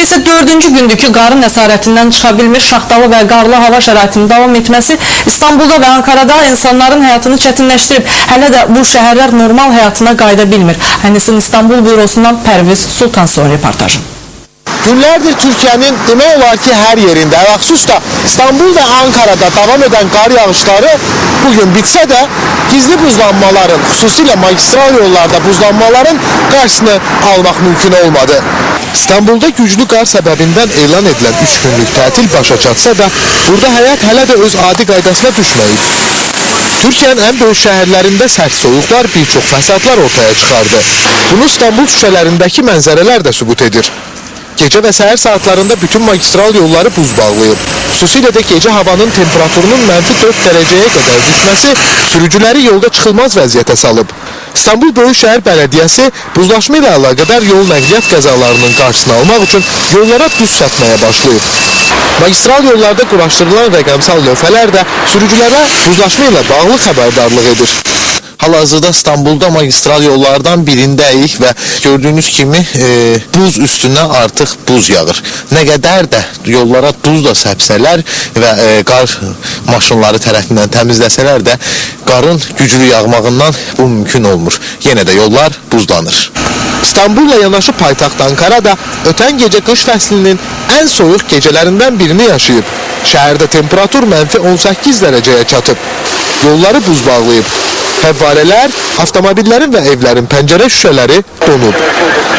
İsə dördüncü gündür ki, qarın əsarətindən çıxa bilmir. Şaxtalı və qarlı hava şəraitinin davam etməsi İstanbulda və Ankarada insanların həyatını çətinləşdirib. Hələ də bu şəhərlər normal həyatına qayıda bilmir. Hənisin İstanbul bürosundan Pərviz Sultansoy reportajı. Günlerdir Türkiye'nin demək olar ki her yerinde, əxsus da İstanbul ve Ankara'da devam eden kar yağışları bugün bitse de gizli buzlanmaların, xüsusilə magistral yollarda buzlanmaların qarşısını almaq mümkün olmadı. İstanbul'da güclü qar səbəbindən elan edilən 3 günlük tətil başa çatsa da, burada həyat hələ də öz adi qaydasına düşməyib. Türkiye'nin en büyük şehirlerinde sert soğuklar birçok fəsadlar ortaya çıkardı. Bunu İstanbul şüşələrindəki mənzərələr də sübut edir. Gece ve seher saatlerinde bütün magistral yolları buz bağlayıb. Xüsusilə də gece havanın temperaturunun mənfi 4 dereceye kadar düşmesi sürücüləri yolda çıxılmaz vəziyyətə salıb. İstanbul Böyükşehir Belediyesi buzlaşma ile əlaqədar yol nəqliyyat qəzalarının qarşısını almaq üçün yollara duz satmaya başlayıb. Magistral yollarda quraşdırılan rəqəmsal lövhələr də sürücülərə buzlaşma ilə bağlı xəbərdarlıq edir. Hal-hazırda İstanbul'da magistral yollardan birindəyik və gördüğünüz kimi e, buz üstüne artıq buz yağır. Nə qədər də yollara duz da səpsələr və e, qar maşınları tərəfindən təmizləsələr də qarın güclü yağmağından bu mümkün olmur. Yenə də yollar buzlanır. İstanbul'la yanaşı paytaxt Ankara da ötən gecə qış fəslinin ən soyuq gecələrindən birini yaşayıb. Şəhərdə temperatur mənfi 18 dərəcəyə çatıb. Yolları buz bağlayıb. Fəvvarələr, avtomobillərin və evlərin pəncərə şüşələri donub.